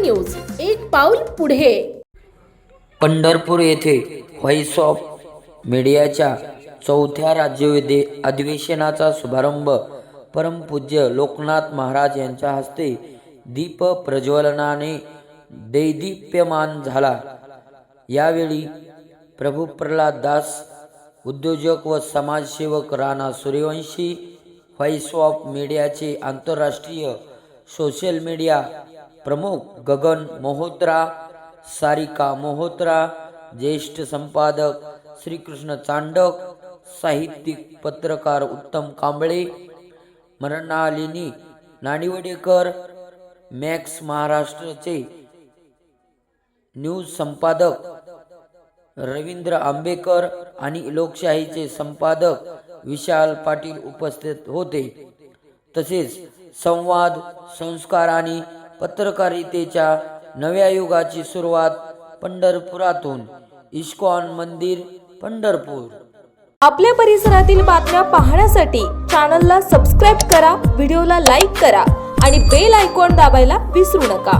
News. एक पाऊल पुढे. पंढरपूर येथे व्हॉइस ऑफ मीडियाच्या चौथ्या राज्यविधे अधिवेशनाचा शुभारंभ. परमपूज्य लोकनाथ महाराज यांच्या हस्ते दीप प्रज्वलनाने दैदीप्यमान झाला. यावेळी प्रभू प्रल्हाद दास उद्योजक व समाजसेवक राणा सूर्यवंशी व्हॉइस ऑफ मीडियाचे आंतरराष्ट्रीय सोशल मीडिया प्रमुख गगन मोहोत्रा सारिका मोहोत्रा ज्येष्ठ संपादक श्रीकृष्ण चांडक साहित्यिक पत्रकार उत्तम कांबळे मृणालिनी नाणिवडेकर मॅक्स महाराष्ट्रचे न्यूज संपादक रवींद्र आंबेकर आणि लोकशाहीचे संपादक विशाल पाटील उपस्थित होते. तसेच संवाद संस्कार आणि पत्रकारितेच्या नव्या युगाची सुरुवात पंढरपुरातून इस्कॉन मंदिर पंढरपूर. आपल्या परिसरातील बातम्या पाहण्यासाठी चॅनलला सबस्क्राईब करा व्हिडिओला लाईक करा आणि बेल आयकॉन दाबायला विसरू नका.